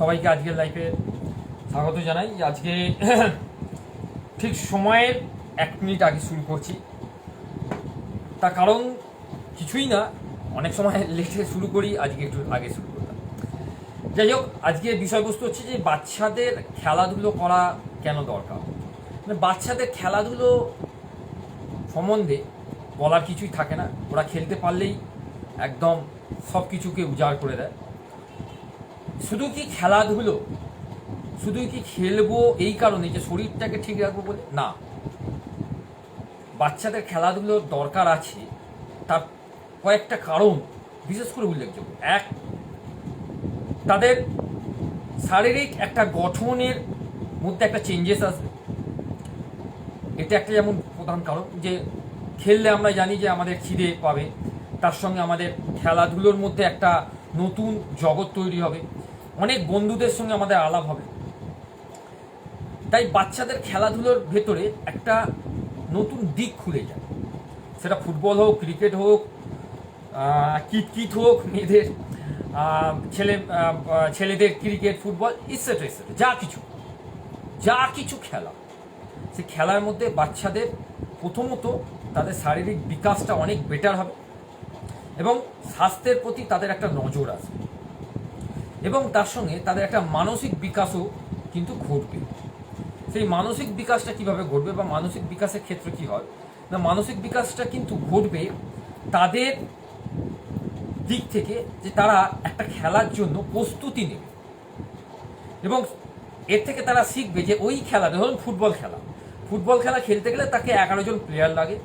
সবাইকে আজকের লাইফে স্বাগত জানাই। আজকে ঠিক সময়ের এক মিনিট আগে শুরু করছি। তার কারণ কিছুই না, অনেক সময় লেটে শুরু করি, আজকে একটু আগে শুরু করলাম। যাই হোক, আজকে বিষয়বস্তু হচ্ছে যে বাচ্চাদের খেলাধুলো করা কেন দরকার? মানে বাচ্চাদের খেলাধুলো সম্বন্ধে বলার কিছুই থাকে না। ওরা খেলতে পারলেই একদম সব কিছুকে উজাড় করে দেয়। শুধু কি খেলাধুলো? শুধু কি খেলব এই কারণে যে শরীরটাকে ঠিক রাখব বলে? না। বাচ্চাদের খেলাধুলোর দরকার আছে। তার কয়েকটা কারণ বিশেষ করে উল্লেখযোগ্য। এক, তাদের শারীরিক একটা গঠনের মধ্যে একটা চেঞ্জেস আসবে। এটা একটা যেমন প্রধান কারণ যে, খেললে আমরা জানি যে আমাদের খিদে পাবে। তার সঙ্গে আমাদের খেলাধুলোর মধ্যে একটা নতুন জগৎ তৈরি হবে। অনেক বন্ধুদের সঙ্গে আমাদের আলাপ হবে। তাই বাচ্চাদের খেলাধুলোর ভেতরে একটা নতুন দিক খুলে যায়। সেটা ফুটবল হোক, ক্রিকেট হোক কিতকিত হোক, মেয়েদের ছেলে ছেলেদের ক্রিকেট, ফুটবল ইসেট্রা ইসেট্রা যা কিছু। যা কিছু খেলা। সে খেলার মধ্যে বাচ্চাদের প্রথমত তাদের শারীরিক বিকাশটা অনেক বেটার হবে এবং স্বাস্থ্যের প্রতি তাদের একটা নজর আসবে। এবং তার সঙ্গে তাদের একটা মানসিক বিকাশও কিন্তু ঘটবে। সেই মানসিক বিকাশটা কীভাবে ঘটবে বা মানসিক বিকাশের ক্ষেত্রে কি হয়? না, মানসিক বিকাশটা কিন্তু ঘটবে তাদের দিক থেকে যে তারা একটা খেলার জন্য প্রস্তুতি নেবে। এবং এর থেকে তারা শিখবে যে ওই খেলা ধরুন ফুটবল খেলা। ফুটবল খেলা খেলতে গেলে তাকে এগারো জন প্লেয়ার লাগে।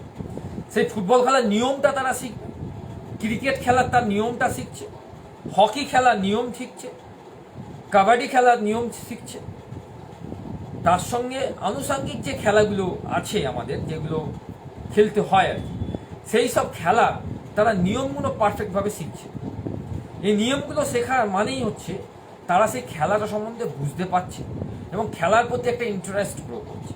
সেই ফুটবল খেলার নিয়মটা তারা শিখবে। ক্রিকেট খেলার তার নিয়মটা শিখছে। হকি খেলার নিয়ম শিখছে কাবাডি খেলার নিয়ম শিখছে তার সঙ্গে আনুষঙ্গিক যে খেলাগুলো আছে আমাদের, যেগুলো খেলতে হয় আর কি, সেই সব খেলা তারা নিয়মগুলো পারফেক্টভাবে শিখছে। এই নিয়মগুলো শেখার মানেই হচ্ছে তারা সেই খেলাটা সম্বন্ধে বুঝতে পারছে এবং খেলার প্রতি একটা ইন্টারেস্ট গ্রো করছে।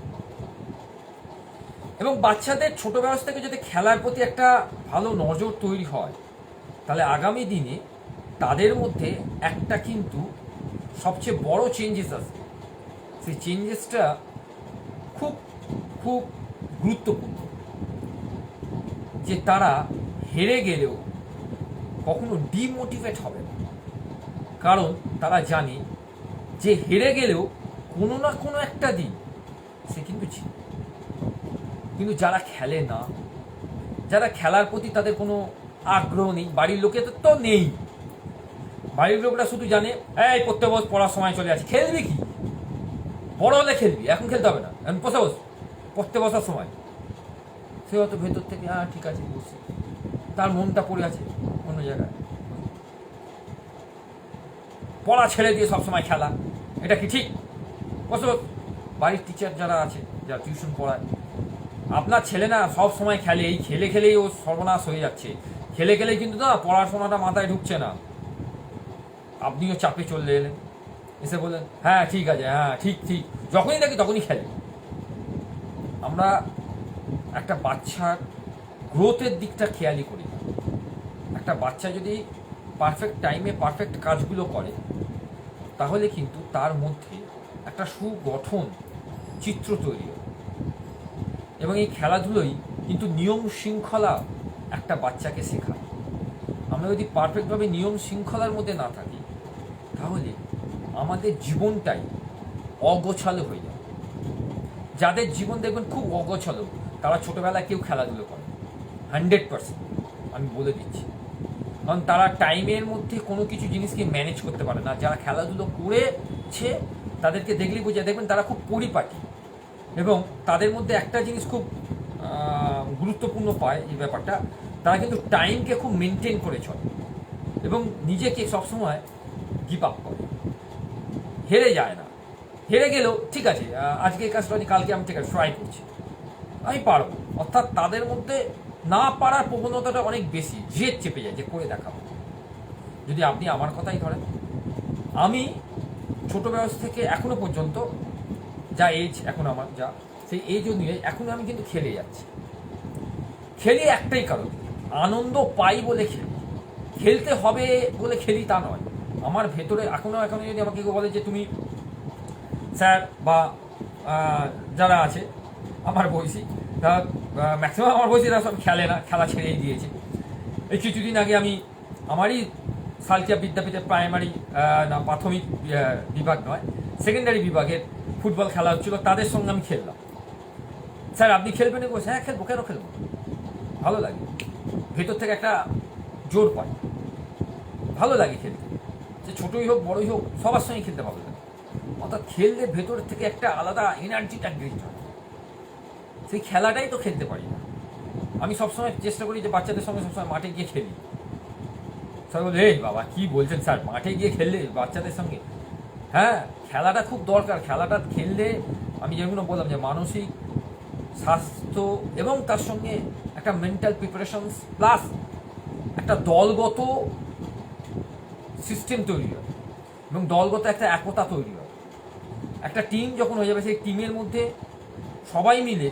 এবং বাচ্চাদের ছোট বয়স থেকে যদি খেলার প্রতি একটা ভালো নজর তৈরি হয়, তাহলে আগামী দিনে তাদের মধ্যে একটা কিন্তু সবচেয়ে বড় চেঞ্জেস আসবে সেই চেঞ্জেসটা খুব খুব গুরুত্বপূর্ণ। যে তারা হেরে গেলেও কখনো ডিমোটিভেট হবে না। কারণ তারা জানে যে হেরে গেলেও কোনো না কোনো একটা দিন সে কিন্তু জিতবে। কিন্তু যারা খেলে না, যারা খেলার প্রতি তাদের কোনো আগ্রহ নেই, বাড়ির লোকে তো তো নেই। বাড়ির লোকরা শুধু জানে, এই পড়তে বস পড়ার সময় চলে আসে খেলবি কি? বড় হলে খেলবি, এখন খেলতে হবে না। এখন বসে বস পড়তে বসার সময়। সে হয়তো ভেতর থেকে হ্যাঁ ঠিক আছে, বসে। তার মনটা পড়ে আছে অন্য জায়গায়। পড়া ছেড়ে দিয়ে সবসময় খেলা, এটা কি ঠিক? বসে। বাড়ির টিচার যারা আছে, যারা টিউশন পড়ায়, আপনার ছেলে না সব সময় খেলে, এই খেলে খেলেই ও সর্বনাশ হয়ে যাচ্ছে। খেলে খেলেই কিন্তু না, পড়াশোনাটা মাথায় ঢুকছে না। আপনিও চাপে চলে এলেন। এসে বললেন হ্যাঁ ঠিক আছে হ্যাঁ ঠিক ঠিক। যখনই দেখি তখনই খেলি আমরা একটা বাচ্চার গ্রোথের দিকটা খেয়ালই করি একটা বাচ্চা যদি পারফেক্ট টাইমে পারফেক্ট কাজগুলো করে, তাহলে কিন্তু তার মধ্যে একটা সুগঠন, চিত্র তৈরি হয়। এবং এই খেলাধুলোই কিন্তু নিয়ম শৃঙ্খলা একটা বাচ্চাকে শেখায়। আমরা যদি পারফেক্টভাবে নিয়ম শৃঙ্খলার মধ্যে না থাকি আমাদের জীবনটাই অগোছালো হয়ে যায়। যাদের জীবন দেখবেন খুব অগোছালো, তারা ছোটোবেলায় কেউ খেলাধুলো করে হান্ড্রেড পার্সেন্ট, আমি বলে দিচ্ছি। কারণ তারা টাইমের মধ্যে কোনো কিছু জিনিসকে ম্যানেজ করতে পারে না। যারা খেলাধুলো করেছে, তাদেরকে দেখলেই বোঝা দেখবেন তারা খুব পরিপাটি এবং তাদের মধ্যে একটা জিনিস খুব গুরুত্বপূর্ণ পায় এই ব্যাপারটা, তারা কিন্তু টাইমকে খুব মেনটেন করে চলে এবং নিজেকে সবসময় গিভ আপ করে। হেরে যায় না। হেরে গেলেও, ঠিক আছে আজকে এই কাজটা কালকে আমি ঠিক আছে ট্রাই করছি। আমি পারব। অর্থাৎ তাদের মধ্যে না পারার প্রবণতাটা অনেক বেশি। জেদ চেপে যায় যে করে দেখাবো। যদি আপনি আমার কথাই ধরেন, আমি ছোট বয়স থেকে এখনও পর্যন্ত যা এজ এখন আমার, যা, সেই এজ অনুযায়ী এখন আমি কিন্তু খেলে যাচ্ছি। খেলি একটাই কারণ, আনন্দ পাই বলে খেলি। খেলতে হবে বলে খেলি তা নয়। আমার ভেতরে এখনও এখনও যদি আমাকে কেউ বলে যে তুমি স্যার বা যারা আছে, আমার বয়সী তারা ম্যাক্সিমাম আমার বয়সীরা সব খেলে না, খেলা ছেড়েই দিয়েছে। এই কিছুদিন আগে আমি আমারই সালকিয়া বিদ্যাপীঠের প্রাইমারি না, প্রাথমিক বিভাগ নয় সেকেন্ডারি বিভাগের ফুটবল খেলা হচ্ছিল, তাদের সঙ্গে আমি খেললাম। স্যার, আপনি খেলবেন বলছে হ্যাঁ খেলব, কেন খেলব ভালো লাগে। ভেতর থেকে একটা জোর পায়। ভালো লাগে খেলতে। যে ছোটই হোক, বড়ই হোক, সবার সঙ্গে খেলতে পারবে। লাগে অর্থাৎ খেললে ভেতর থেকে একটা আলাদা এনার্জিটা গ্রিট হয়। সেই খেলাটাই তো খেলতে পারি না। আমি সবসময় চেষ্টা করি যে বাচ্চাদের সঙ্গে সবসময় মাঠে গিয়ে খেলি। স্যার বলে, এই বাবা, কী বলছেন স্যার? মাঠে গিয়ে খেললে বাচ্চাদের সঙ্গে? হ্যাঁ খেলাটা খুব দরকার। খেলাটা খেললে আমি যেগুলো বললাম যে মানসিক স্বাস্থ্য এবং তার সঙ্গে একটা মেন্টাল প্রিপারেশন প্লাস একটা দলগত সিস্টেম তৈরি হয় এবং দলগত একটা একতা তৈরি হয়। একটা টিম যখন হয়ে যাবে, সেই টিমের মধ্যে সবাই মিলে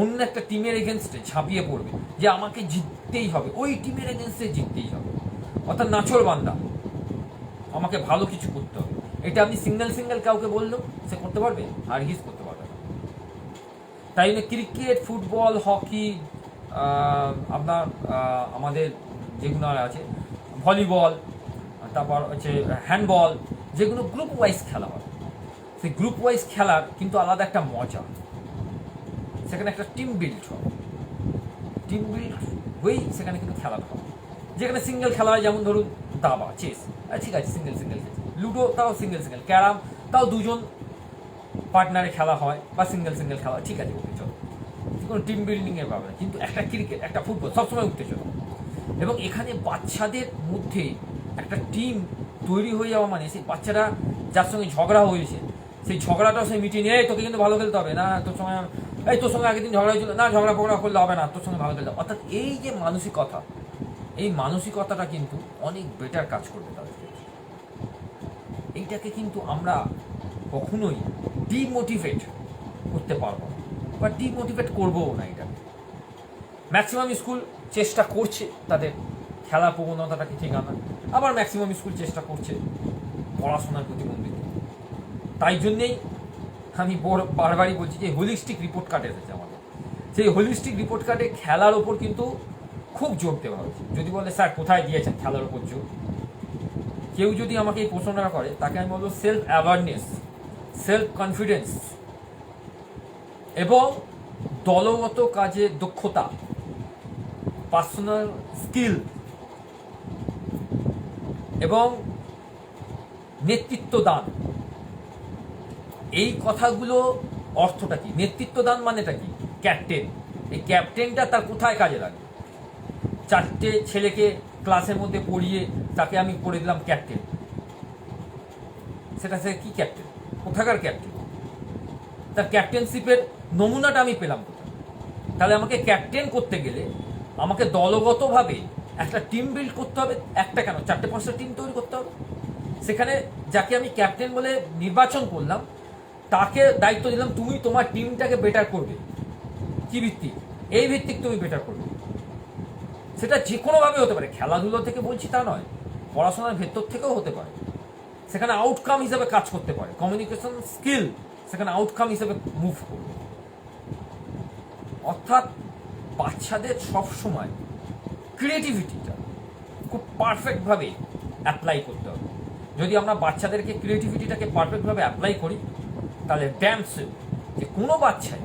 অন্য একটা টিমের এগেনস্টে ঝাঁপিয়ে পড়বে যে আমাকে জিততেই হবে। ওই টিমের এগেনস্টে জিততেই হবে। অর্থাৎ নাচর বান্দা, আমাকে ভালো কিছু করতে হবে। এটা আপনি সিঙ্গেল সিঙ্গেল কাউকে বলল সে করতে পারবে, আর হিস করতে পারবে তাই জন্য ক্রিকেট ফুটবল হকি আপনার আমাদের যেগুলো আছে ভলিবল তারপর হচ্ছে হ্যান্ডবল যেগুলো গ্রুপ ওয়াইজ খেলা হয়। সেই গ্রুপ ওয়াইজ খেলার কিন্তু আলাদা একটা মজা। সেখানে একটা টিম বিল্ড হয়। টিম বিল্ড হয়েই সেখানে কিন্তু খেলাটা হয়। যেখানে সিঙ্গেল খেলা হয়, যেমন ধরুন দাবা চেস ঠিক আছে সিঙ্গেল সিঙ্গেল লুডো তাও সিঙ্গেল সিঙ্গেল ক্যারাম তাও দুজন পার্টনারে খেলা হয় বা সিঙ্গেল সিঙ্গেল খেলা হয়। ঠিক আছে ওকে চলো কোনো টিম বিল্ডিংয়ের ব্যাপারে কিন্তু একটা ক্রিকেট একটা ফুটবল সবসময় উঠতে চলো এবং এখানে বাচ্চাদের মধ্যে একটা টিম তৈরি হয়ে যাওয়া মানে সেই বাচ্চারা যার সঙ্গে ঝগড়া হয়েছে, সেই ঝগড়াটাও সে মিটিয়ে নিয়ে তোকে কিন্তু ভালো খেলতে হবে, না, তোর সঙ্গে এই, তোর সঙ্গে আগের দিন ঝগড়া হয়েছিল, না, ঝগড়া ফগড়া করলে হবে না, তোর সঙ্গে ভালো খেলতে হবে। অর্থাৎ এই যে মানসিকতা, এই মানসিকতাটা কিন্তু অনেক বেটার কাজ করবে তাদের এইটাকে কিন্তু আমরা কখনোই ডিমোটিভেট করতে পারব না, বা ডিমোটিভেট করব না এটাকে। ম্যাক্সিমাম স্কুল চেষ্টা করছে তাদের খেলা প্রবণতাটাকে ঠিক আনা আবার ম্যাক্সিমাম স্কুল চেষ্টা করছে পড়াশোনার প্রতিবন্ধিত তাই জন্যেই আমি বারবারই বলছি যে হোলিস্টিক রিপোর্ট কার্ড এসেছে আমাদের। সেই হোলিস্টিক রিপোর্ট কার্ডে খেলার ওপর কিন্তু খুব জোর দেওয়া হয়েছে। যদি বলে, স্যার, কোথায় দিয়েছেন খেলার ওপর জোর? কেউ যদি আমাকে এই প্রশ্নটা করে, তাকে আমি বলব সেলফ অ্যাওয়ারনেস সেলফ কনফিডেন্স এবং দলগত কাজে দক্ষতা পার্সোনাল স্কিল এবং নেতৃত্ব দান। এই কথাগুলো অর্থটা কি? নেতৃত্ব দান মানেটা কি? ক্যাপ্টেন। এই ক্যাপ্টেনটা তার কোথায় কাজে লাগে? চারটে ছেলেকে ক্লাসের মধ্যে পড়িয়ে তাকে আমি করে দিলাম ক্যাপ্টেন। সেটা সে কি ক্যাপ্টেন? কোথাকার ক্যাপ্টেন? তার ক্যাপ্টেনশিপের নমুনাটা আমি পেলাম তাহলে আমাকে ক্যাপ্টেন করতে গেলে আমাকে দলগতভাবে একটা টিম বিল্ড করতে হবে, একটা কেন? চারটে পাঁচটা টিম তৈরি করতে হবে। সেখানে যাকে আমি ক্যাপ্টেন বলে নির্বাচন করলাম, তাকে দায়িত্ব দিলাম, তুমি তোমার টিমটাকে বেটার করবে। কি ভিত্তিক? এই ভিত্তিক তুমি বেটার করবে। সেটা যে কোনোভাবে হতে পারে, খেলাধুলো থেকে বলছি তা নয়, পড়াশোনার ভেতর থেকেও হতে পারে। সেখানে আউটকাম হিসাবে কাজ করতে পারে কমিউনিকেশন স্কিল সেখানে আউটকাম হিসাবে মুভ করবে। অর্থাৎ বাচ্চাদের সব সময় ক্রিয়েটিভিটিটা খুব পারফেক্টভাবে অ্যাপ্লাই করতে হবে। যদি আমরা বাচ্চাদেরকে ক্রিয়েটিভিটিটাকে পারফেক্টভাবে অ্যাপ্লাই করি, তাহলে ড্যামস যে কোনো বাচ্চাই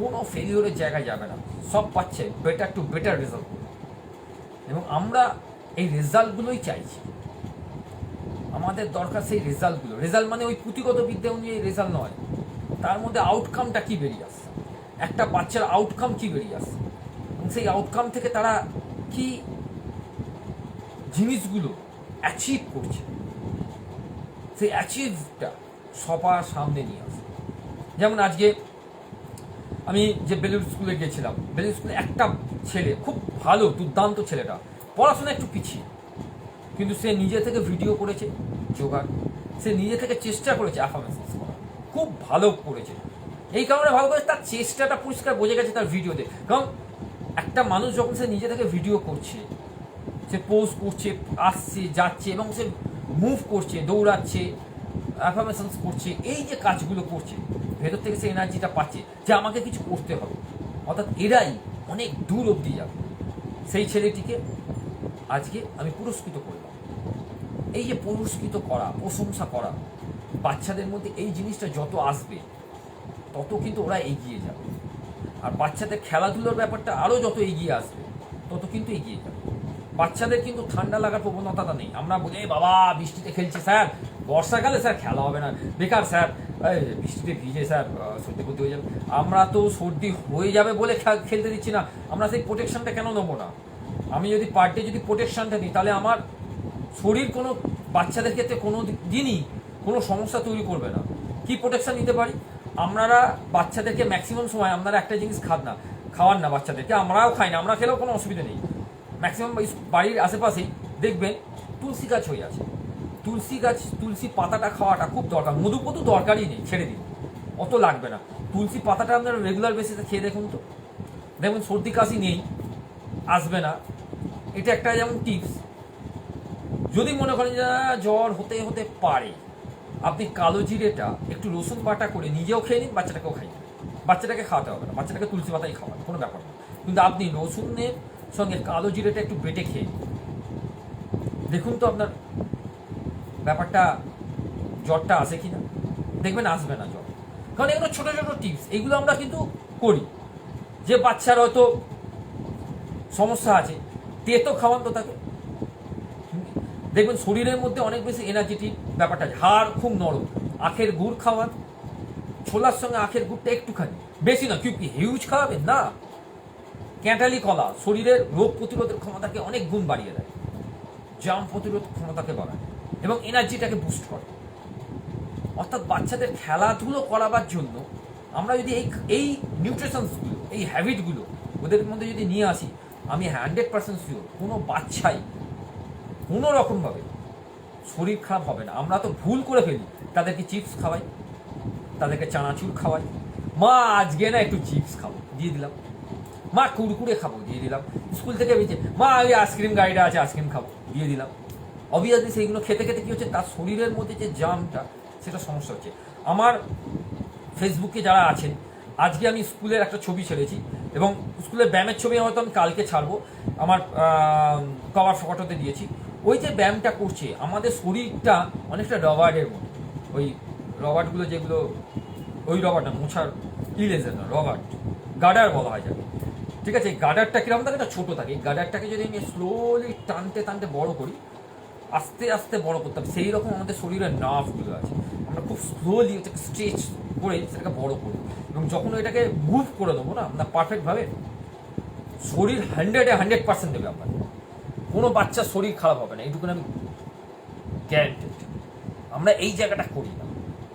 কোনো ফেলিওরের জায়গায় যাবে না। সব বাচ্চাই বেটার টু বেটার রেজাল্ট এবং আমরা এই রেজাল্টগুলোই চাইছি। আমাদের দরকার সেই রেজাল্টগুলো রেজাল্ট মানে ওই পুঁথিগত বিদ্যা অনুযায়ী রেজাল্ট নয়। তার মধ্যে আউটকামটা কি বেরিয়ে আসছে? একটা বাচ্চার আউটকাম কি বেরিয়ে আসছে? সেই আউটকাম থেকে তারা কি জিনিসগুলো অ্যাচিভ করছে? সেই অ্যাচিভটা সবার সামনে নিয়ে আসে। যেমন আজকে আমি যে বেলুর স্কুলে গেছিলাম বেলুর স্কুলে একটা ছেলে, খুব ভালো, দুর্দান্ত ছেলেটা, পড়াশোনা একটু পিছিয়ে, কিন্তু সে নিজে থেকে ভিডিও করেছে, জোগাড়, সে নিজে থেকে চেষ্টা করেছে অ্যাফার্মেশনস করার। খুব ভালো করেছে। এই কারণে ভালো করেছে তার চেষ্টাটা পরিষ্কার বোঝা গেছে তার ভিডিওতে কারণ একটা মানুষ যখন সে নিজে থেকে ভিডিও করছে, সে পোজ করছে, আসছে, যাচ্ছে এবং সে মুভ করছে, দৌড়াচ্ছে অ্যাফার্মেশনস করছে, এই যে কাজগুলো করছে, ভেতর থেকে সে এনার্জিটা পাচ্ছে যে আমাকে কিছু করতে হবে। অর্থাৎ এরাই অনেক দূর অবধি যাবে। সেই ছেলেটিকে আজকে আমি পুরস্কৃত করলাম এই যে পুরস্কৃত করা, প্রশংসা করা, বাচ্চাদের মধ্যে এই জিনিসটা যত আসবে, তত কিন্তু ওরা এগিয়ে যাবে। আর বাচ্চাদের খেলাধুলোর ব্যাপারটা আরও যত এগিয়ে আসবে, তত কিন্তু এগিয়ে যাবে। বাচ্চাদের কিন্তু ঠান্ডা লাগার প্রবণতাটা নেই। আমরা বলি "এই বাবা, বৃষ্টিতে খেলছে স্যার। বর্ষাকালে স্যার খেলা হবে না। বেকার স্যার। বৃষ্টিতে ভিজে স্যার সর্দি ফর্দি হয়ে যাবে। আমরা তো সর্দি হয়ে যাবে বলে খেলতে দিচ্ছি না। আমরা সেই প্রোটেকশনটা কেন নেব না? আমি যদি পার ডে যদি প্রোটেকশনটা নিই তাহলে আমার শরীর কোনো বাচ্চাদের ক্ষেত্রে কোনো দিনই কোনো সমস্যা তৈরি করবে না। কি প্রোটেকশন নিতে পারি? আপনারা বাচ্চাদেরকে ম্যাক্সিমাম সময় আপনারা একটা জিনিস খান না, খাওয়ান না বাচ্চাদেরকে, আমরাও খাই না, আমরা খেলেও কোনো অসুবিধা নেই। ম্যাক্সিমাম বাড়ির আশেপাশেই দেখবেন তুলসী গাছ হয়ে আছে। তুলসী গাছ, তুলসী পাতাটা খাওয়াটা খুব দরকার মধু পধু দরকারই নেই ছেড়ে দিন, অত লাগবে না। তুলসী পাতাটা আপনারা রেগুলার বেসিসে খেয়ে দেখুন তো। দেখুন, সর্দি কাশি নেই, আসবে না। এটা একটা যেমন টিপস যদি মনে করেন যে জ্বর হতে হতে পারে। আপনি কালো জিরেটা একটু রসুন বাটা করে নিজেও খেয়ে নিন, বাচ্চাটাকেও খাই বাচ্চাটাকে খাওয়াতে হবে না, বাচ্চাটাকে তুলসী পাতাই খাওয়ান কোনো ব্যাপার না। কিন্তু আপনি রসুনের সঙ্গে কালো জিরেটা একটু বেটে খেয়ে। দেখুন তো আপনার ব্যাপারটা, জ্বরটা আসে কি না দেখবেন আসবে না জ্বর। কারণ এগুলো ছোটো ছোটো টিপস, এগুলো আমরা কিন্তু করি। যে বাচ্চার হয়তো সমস্যা আছে, তেতো খাওয়ান তো তাকে। দেখবেন শরীরের মধ্যে অনেক বেশি এনার্জেটিক ব্যাপারটা আছে। হাড় খুব নরম, আখের গুড় খাওয়ান ছোলার সঙ্গে আখের গুড়টা একটুখানি। বেশি না কি হিউজ খাওয়াবেন? না। ক্যাঁটালি কলা, শরীরের রোগ প্রতিরোধের ক্ষমতাকে অনেক গুণ বাড়িয়ে দেয়। জাম প্রতিরোধ ক্ষমতাকে বাড়ায় এবং এনার্জিটাকে বুস্ট করে। অর্থাৎ বাচ্চাদের খেলাধুলো করাবার জন্য আমরা যদি এই এই নিউট্রিশনসগুলো এই হ্যাবিটগুলো ওদের মধ্যে যদি নিয়ে আসি, আমি হান্ড্রেড পার্সেন্ট শিওর কোনো বাচ্চাই কোনো রকমভাবে শরীর খারাপ হবে না। আমরা তো ভুল করে ফেলি। তাদেরকে চিপস খাওয়াই, তাদেরকে চানাচুর খাওয়াই। মা, আজকে না একটু চিপস খাব, দিয়ে দিলাম। মা, কুড়কুড়ে খাব, দিয়ে দিলাম। স্কুল থেকে বেরিয়ে মা, ওই আইসক্রিম গাড়িটা আছে, আইসক্রিম খাব, দিয়ে দিলাম। অবভিয়াসলি সেইগুলো খেতে খেতে কী হচ্ছে, তার শরীরের মধ্যে যে জামটা, সেটা সমস্যা হচ্ছে। আমার ফেসবুকে যারা আছেন, আজকে আমি স্কুলের একটা ছবি ছেড়েছি এবং স্কুলের ব্যায়ামের ছবি হয়তো আমি কালকে ছাড়বো। আমার কভার ফটোতে দিয়েছি। ওই যে ব্যায়ামটা করছে, আমাদের শরীরটা অনেকটা রবার্টের মতো। ওই রবার্টগুলো যেগুলো, ওই রবার্ট না, মোছার ইলেজার না রবার্ট গার্ডার বলা হয় যাবে ঠিক আছে, এই গার্ডারটা কীরকম থাকে? না ছোটো থাকে। এই গার্ডারটাকে যদি আমি স্লোলি টানতে টানতে বড় করি, আস্তে আস্তে বড় করতে হবে। সেই রকম আমাদের শরীরের নার্ভগুলো আছে। আমরা খুব স্লোলি ওটাকে স্ট্রেচ করে সেটাকে বড় করি এবং যখন এটাকে মুভ করে দেবো না, আমরা পারফেক্টভাবে শরীর হান্ড্রেডে হান্ড্রেড পার্সেন্ট দেবে আপনার কোনো বাচ্চার শরীর খারাপ হবে না, এইটুকুন আমি গ্যারান্টেড আমরা এই জায়গাটা করি না।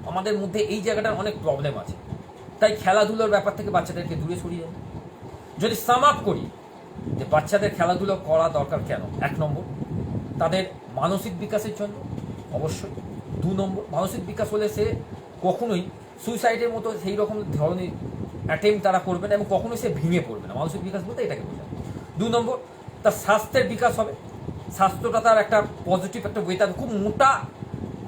আমাদের মধ্যে এই জায়গাটার অনেক প্রবলেম আছে। তাই খেলাধুলোর ব্যাপার থেকে বাচ্চাদেরকে দূরে সরিয়ে দেয় যদি সাম আপ করি, যে বাচ্চাদের খেলাধুলো করা দরকার কেন? এক নম্বর, তাদের মানসিক বিকাশের জন্য, অবশ্যই। দু নম্বর, মানসিক বিকাশ হলে সে কখনোই সুইসাইডের মতো সেই রকম ধরনের অ্যাটেম্প তারা করবে না এবং কখনোই সে ভেঙে পড়বে না। মানসিক বিকাশ বলতে এটাকে বোঝায়। দু নম্বর তার স্বাস্থ্যের বিকাশ হবে। স্বাস্থ্যটা তার একটা পজিটিভ একটা ওয়ে তার খুব মোটা,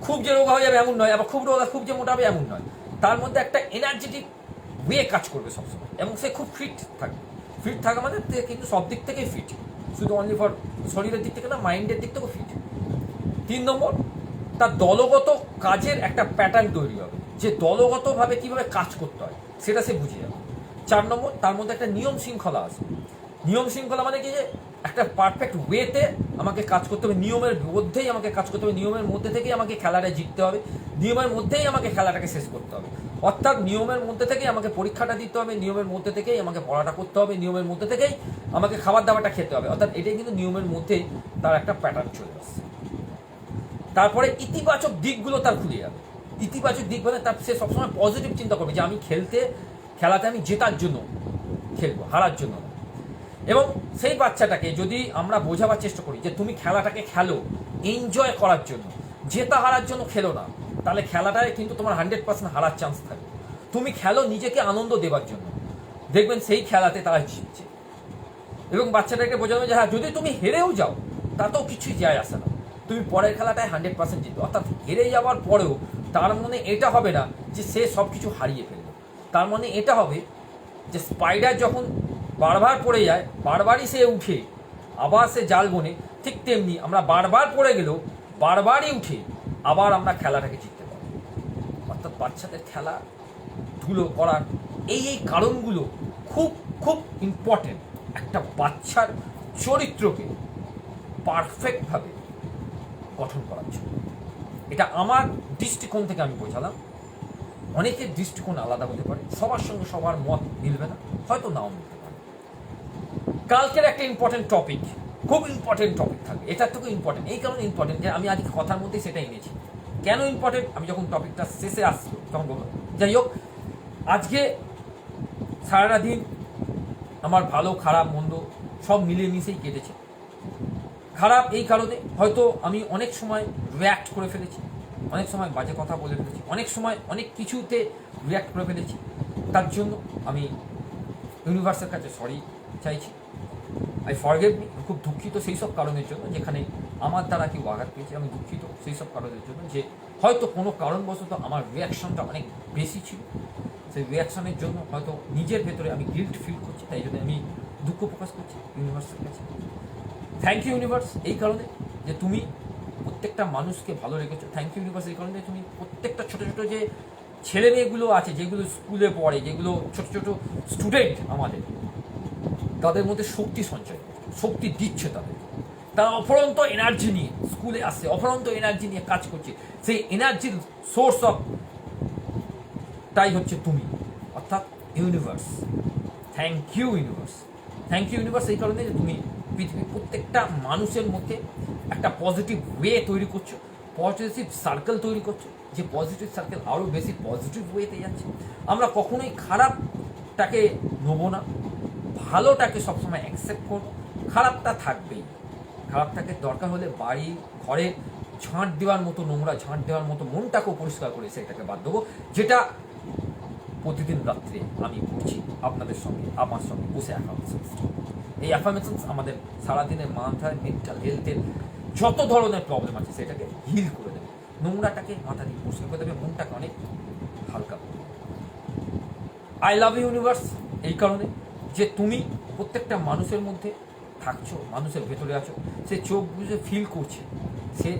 খুব যে রোগা হয়ে যাবে এমন নয়, আবার খুব রোগা, খুব যে মোটা হবে এমন নয়। তার মধ্যে একটা এনার্জেটিক ওয়ে কাজ করবে সবসময়, এবং সে খুব ফিট থাকবে। ফিট থাকা মানে কিন্তু সব দিক থেকেই ফিট শুধু অনলি ফর শরীরের দিক থেকে না মাইন্ডের দিক থেকেও ফিট তিন নম্বর, তার দলগত কাজের একটা প্যাটার্ন তৈরি হবে, যে দলগতভাবে কীভাবে কাজ করতে হয়, সেটা সে বুঝে যাবে। চার নম্বর, তার মধ্যে একটা নিয়ম শৃঙ্খলা আছে। নিয়ম শৃঙ্খলা মানে কি যে একটা পারফেক্ট ওয়েতে আমাকে কাজ করতে হবে। নিয়মের মধ্যেই আমাকে কাজ করতে হবে। নিয়মের মধ্যে থেকেই আমাকে খেলাটা জিততে হবে। নিয়মের মধ্যেই আমাকে খেলাটাকে শেষ করতে হবে। অর্থাৎ নিয়মের মধ্যে থেকেই আমাকে পরীক্ষাটা দিতে হবে। নিয়মের মধ্যে থেকেই আমাকে পড়াটা করতে হবে। নিয়মের মধ্যে থেকেই আমাকে খাবার দাবারটা খেতে হবে। অর্থাৎ এটাই কিন্তু নিয়মের মধ্যেই তার একটা প্যাটার্ন চলে আসছে। তারপরে ইতিবাচক দিকগুলো তার খুলে যাবে। ইতিবাচক দিক মানে তার সে সবসময় পজিটিভ চিন্তা করবে যে আমি খেলতে, খেলাতে আমি জেতার জন্য খেলব, হারার জন্য। এবং সেই বাচ্চাটাকে যদি আমরা বোঝাবার চেষ্টা করি যে তুমি খেলাটাকে খেলো এনজয় করার জন্য, জেতা হারার জন্য খেলো না, তাহলে খেলাটায় কিন্তু তোমার হান্ড্রেড পার্সেন্ট হারার চান্স থাকে তুমি খেলো নিজেকে আনন্দ দেবার জন্য। দেখবেন সেই খেলাতে তারা জিতছে। এবং বাচ্চাটাকে বোঝানো যে হ্যাঁ যদি তুমি হেরেও যাও, তাতেও কিছুই যায় আসে না। তুমি পরের খেলাটায় হান্ড্রেড পার্সেন্ট জিতবে। অর্থাৎ হেরে যাওয়ার পরেও তার মনে এটা হবে না যে সে সব কিছু হারিয়ে ফেলবে তার মানে এটা হবে যে স্পাইডার যখন বারবার পড়ে যায়, বারবারই সে উঠে, আবার সে জাল বনে, ঠিক তেমনি আমরা বারবার পড়ে গেলেও বারবারই উঠে, আবার আমরা খেলাটাকে জিততে পারি। অর্থাৎ বাচ্চাদের খেলা, ধুলো করার এই এই কারণগুলো খুব খুব ইম্পর্টেন্ট একটা বাচ্চার চরিত্রকে পারফেক্টভাবে গঠন করার জন্য। এটা আমার দৃষ্টিকোণ থেকে আমি বোঝালাম। অনেকের দৃষ্টিকোণ আলাদা হতে পারে, সবার সঙ্গে সবার মত মিলবে না, হয়তো নাও পারে কালকের একটা ইম্পর্টেন্ট টপিক খুব ইম্পর্টেন্ট টপিক থাকবে। এটার থেকেও ইম্পর্টেন্ট এই কারণে ইম্পর্টেন্ট যে আমি আজকে কথার মধ্যে সেটা এনেছি। কেন ইম্পর্টেন্ট আমি যখন টপিকটা শেষে আসব তখন বলব, যাই হোক, আজকে সারাটা দিন আমার ভালো, খারাপ, মন্দ সব মিলিয়ে মিশেই কেটেছে। খারাপ এই কারণে হয়তো আমি অনেক সময় রিয়্যাক্ট করে ফেলেছি, অনেক সময় বাজে কথা বলে ফেলেছি, অনেক সময় অনেক কিছুতে রিয়্যাক্ট করে ফেলেছি। তার জন্য আমি ইউনিভার্সের কাছে সরি চাইছি। আই ফরগেভ মি খুব দুঃখিত সেই সব কারণের জন্য যেখানে আমার দ্বারা কেউ আঘাত পেয়েছে, আমি দুঃখিত সেই সব কারণের জন্য যে হয়তো কোনো কারণবশত আমার রিয়াকশনটা অনেক বেশি ছিল। সেই রিয়াকশনের জন্য হয়তো নিজের ভেতরে আমি গিল্ট ফিল করছি, তাই জন্য আমি দুঃখ প্রকাশ করছি ইউনিভার্সের কাছে। থ্যাংক ইউ ইউনিভার্স এই কারণে যে তুমি প্রত্যেকটা মানুষকে ভালো রেখেছো। থ্যাংক ইউ ইউনিভার্স এই কারণে তুমি প্রত্যেকটা ছোটো ছোটো যে ছেলে মেয়েগুলো আছে, যেগুলো স্কুলে পড়ে, যেগুলো ছোট ছোট স্টুডেন্ট আমাদের তাদের মধ্যে শক্তি সঞ্চয়, শক্তি দিচ্ছে তাদের। তারা অফরন্ত এনার্জি নিয়ে স্কুলে আসছে, অফরন্ত এনার্জি নিয়ে কাজ করছে। সেই এনার্জির সোর্স অফ তাই হচ্ছে তুমি, অর্থাৎ universe thank you universe thank you universe এই কারণে যে তুমি পৃথিবীর প্রত্যেকটা মানুষের মধ্যে একটা পজিটিভ ওয়ে তৈরি করছ পজিটিভ সার্কেল তৈরি করছ। যে পজিটিভ সার্কেল আরও বেশি পজিটিভ ওয়েতে যাচ্ছে। আমরা কখনোই খারাপটাকে নেব না। ভালোটাকে সবসময় অ্যাকসেপ্ট করব খারাপটা থাকবেই। খারাপটাকে দরকার হলে বাড়ি, ঘরে ঝাঁট দেওয়ার মতো নোংরা, ঝাঁট দেওয়ার মতো মনটাকেও পরিষ্কার করে সেটাকে বাদ দেবো, যেটা প্রতিদিন রাত্রে আমি করছি আপনাদের সঙ্গে, আমার সঙ্গে বসে অ্যাফার্মেশনস এই অ্যাফার্মেশনস আমাদের সারাদিনের মাথায় মেন্টাল হেলথের যত ধরনের প্রবলেম আছে সেটাকে হিল করে দেবে। নোংরাটাকে মাথা দিয়ে পরিষ্কার করে দেবে, মনটাকে অনেক হালকা করে আই লাভ ইউনিভার্স এই কারণে। যে তুমি প্রত্যেকটা মানুষের মধ্যে থাকছো, মানুষের ভেতরে আছো, সে চোখ বুঝে ফিল করছে। সে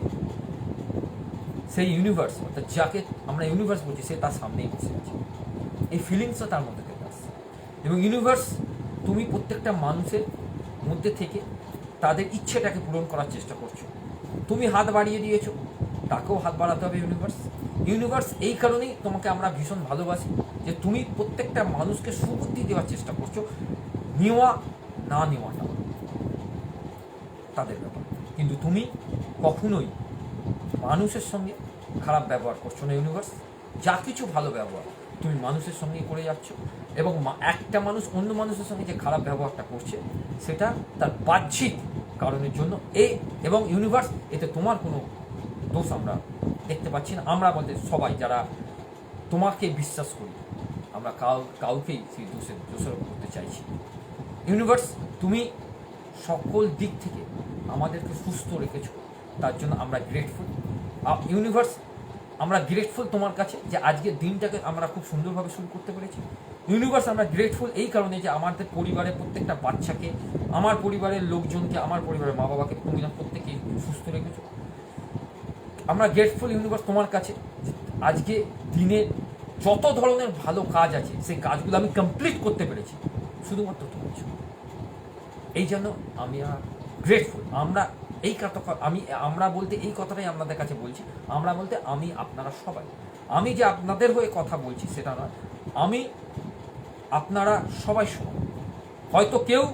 সেই ইউনিভার্স অর্থাৎ যাকে আমরা ইউনিভার্স বলছি, সে তার সামনেই বসে আছে। এই ফিলিংসটা তার মধ্যে থেকে আসছে। এবং ইউনিভার্স তুমি প্রত্যেকটা মানুষের মধ্যে থেকে তাদের ইচ্ছেটাকে পূরণ করার চেষ্টা করছ। তুমি হাত বাড়িয়ে দিয়েছ, তাকেও হাত বাড়াতে হবে ইউনিভার্স ইউনিভার্স এই কারণেই তোমাকে আমরা ভীষণ ভালোবাসি। যে তুমি প্রত্যেকটা মানুষকে সুবুদ্ধি দেওয়ার চেষ্টা করছ, নেওয়া না নেওয়াটা তাদের ব্যাপার। কিন্তু তুমি কখনোই মানুষের সঙ্গে খারাপ ব্যবহার করছ না ইউনিভার্স যা কিছু ভালো ব্যবহার, তুমি মানুষের সঙ্গে করে যাচ্ছ এবং একটা মানুষ অন্য মানুষের সঙ্গে যে খারাপ ব্যবহারটা করছে, সেটা তার বাহ্যিক কারণের জন্য এ এবং ইউনিভার্স এতে তোমার কোনো দোষ আমরা দেখতে পাচ্ছি না। আমরা বলতে সবাই যারা তোমাকে বিশ্বাস করি আমরা কাউ, কাউকেই সেই দোষের দোষারোপ করতে চাইছি ইউনিভার্স, তুমি সকল দিক থেকে আমাদেরকে সুস্থ রেখেছ। তার জন্য আমরা গ্রেটফুল ইউনিভার্স, আমরা গ্রেটফুল তোমার কাছে যে আজকের দিনটাকে আমরা খুব সুন্দরভাবে শুরু করতে পেরেছি। ইউনিভার্স, আমরা গ্রেটফুল এই কারণে যে আমাদের পরিবারের প্রত্যেকটা বাচ্চাকে, আমার পরিবারের লোকজনকে, আমার পরিবারের মা বাবাকে তুমি না প্রত্যেকেই সুস্থ রেখেছো। আমরা গ্রেটফুল ইউনিভার্স তোমার কাছে আজকে দিনে যত ধরনের ভালো কাজ আছে, সেই কাজগুলো আমি কমপ্লিট করতে পেরেছি, শুধুমাত্র তোমার জন্য। এই জন্য আমি আর গ্রেটফুল আমরা এই কথা আমি, আমরা বলতে এই কথাটাই আপনাদের কাছে বলছি। আমরা বলতে আমি আপনারা সবাই। আমি যে আপনাদের হয়ে কথা বলছি সেটা নয়। আমি আপনারা সবাই সমান। হয়তো কেউ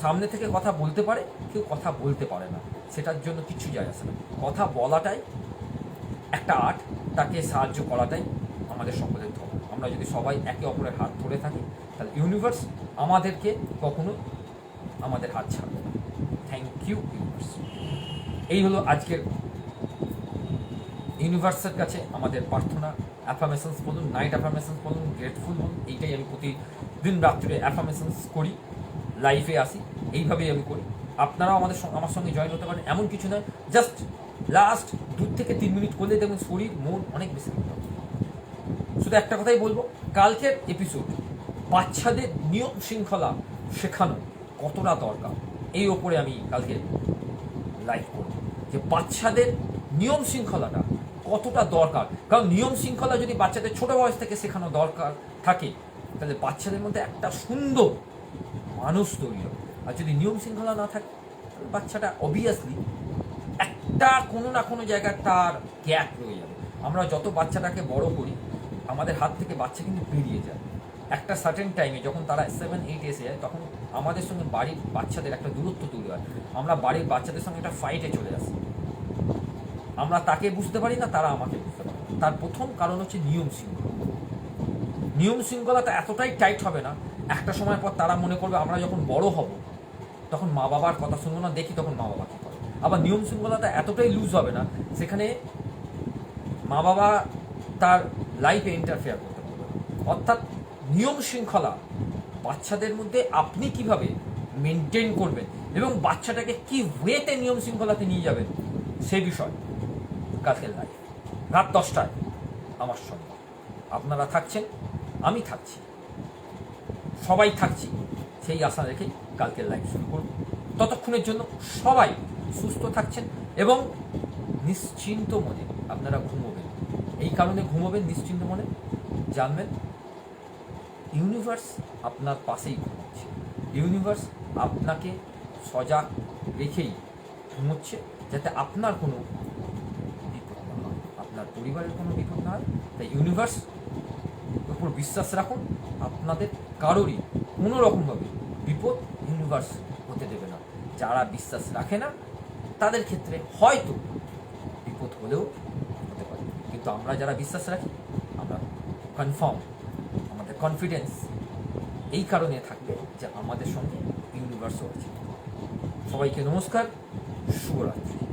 সামনে থেকে কথা বলতে পারে, কেউ কথা বলতে পারে না। সেটার জন্য কিছু যায় আসে না। কথা বলাটাই একটা আর্ট, তাকে সাহায্য করাটাই আমাদের সকলের ধর্ম। আমরা যদি সবাই একে অপরের হাত ধরে থাকি, তাহলে ইউনিভার্স আমাদেরকে কখনো আমাদের হাত ছাড়বে না। থ্যাংক ইউ ইউনিভার্স এই হলো আজকের ইউনিভার্সের কাছে আমাদের প্রার্থনা। অ্যাফার্মেশনস বলুন নাইট অ্যাফার্মেশনস বলুন গ্রেটফুল বলুন এইটাই আমি প্রতিদিন রাত্রে অ্যাফার্মেশনস করি লাইফে আসি, এইভাবেই আমি করি। আপনারাও আমাদের আমার সঙ্গে জয়েন হতে পারেন, এমন কিছু নয় জাস্ট লাস্ট দু থেকে তিন মিনিট করলে দেখবেন শরীর, মন অনেক বেশি। শুধু একটা কথাই বলব, কালকের এপিসোড বাচ্চাদের নিয়ম শৃঙ্খলা শেখানো কতটা দরকার, এই ওপরে আমি কালকে লাইভ করব। যে বাচ্চাদের নিয়ম শৃঙ্খলাটা কতটা দরকার, কারণ নিয়ম শৃঙ্খলা যদি বাচ্চাদের ছোট বয়স থেকে শেখানো দরকার থাকে, তাহলে বাচ্চাদের মধ্যে একটা সুন্দর মানুষ তৈরি হবে। আর যদি নিয়ম শৃঙ্খলা না থাকে, তাহলে বাচ্চাটা অবভিয়াসলি একটা কোনো না কোনো জায়গায় তার গ্যাপ রয়ে যাবে। আমরা যত বাচ্চাটাকে বড় করি আমাদের হাত থেকে বাচ্চা কিন্তু বেরিয়ে যায়। একটা সার্টেন টাইমে যখন তারা সেভেন এইট এসে যায়, তখন আমাদের সঙ্গে বাড়ির বাচ্চাদের একটা দূরত্ব তৈরি হয়। আমরা বাড়ির বাচ্চাদের সঙ্গে একটা ফাইটে চলে আসি। আমরা তাকে বুঝতে পারি না, তারা আমাকে বুঝতে পারে তার প্রথম কারণ হচ্ছে নিয়ম শৃঙ্খলা। নিয়ম শৃঙ্খলাটা এতটাই টাইট হবে না, একটা সময় পর তারা মনে করবে আমরা যখন বড় হব, তখন মা বাবার কথা শুনব না, দেখি তখন মা বাবা কি করে। আবার নিয়ম শৃঙ্খলাটা এতটাই লুজ হবে না, সেখানে মা বাবা তার লাইফে ইন্টারফেয়ার করতে পারবে। অর্থাৎ নিয়ম শৃঙ্খলা, বাচ্চাদের মধ্যে আপনি কীভাবে মেনটেন করবেন এবং বাচ্চাটাকে কি ওয়েতে নিয়ম শৃঙ্খলাতে নিয়ে যাবেন, সে বিষয় কালকের লাইফ রাত দশটায় আমার সঙ্গে। আপনারা থাকছেন, আমি থাকছি। সবাই থাকছি, সেই আশা রেখেই কালকের লাইভ শুরু করব। ততক্ষণের জন্য সবাই সুস্থ থাকছেন এবং নিশ্চিন্ত মনে আপনারা ঘুমোবেন। এই কারণে ঘুমোবেন, নিশ্চিন্ত মনে জানবেন, ইউনিভার্স আপনার পাশেই ঘুমোচ্ছে। ইউনিভার্স আপনাকে সজাগ রেখেই ঘুমোচ্ছে যাতে আপনার কোনো বিপদ না হয়, আপনার পরিবারের কোনো বিপদ না হয়। তাই ইউনিভার্স উপর বিশ্বাস রাখুন, আপনাদের কারোরই কোনো রকমভাবে বিপদ ইউনিভার্স হতে দেবে না। যারা বিশ্বাস রাখে না, তাদের ক্ষেত্রে হয়তো বিপদ হলেও কিন্তু আমরা যারা বিশ্বাস রাখি, আমরা কনফার্ম আমাদের কনফিডেন্স এই কারণে থাকবে যে আমাদের সঙ্গে ইউনিভার্সও আছে সবাইকে নমস্কার, শুভরাত্রি।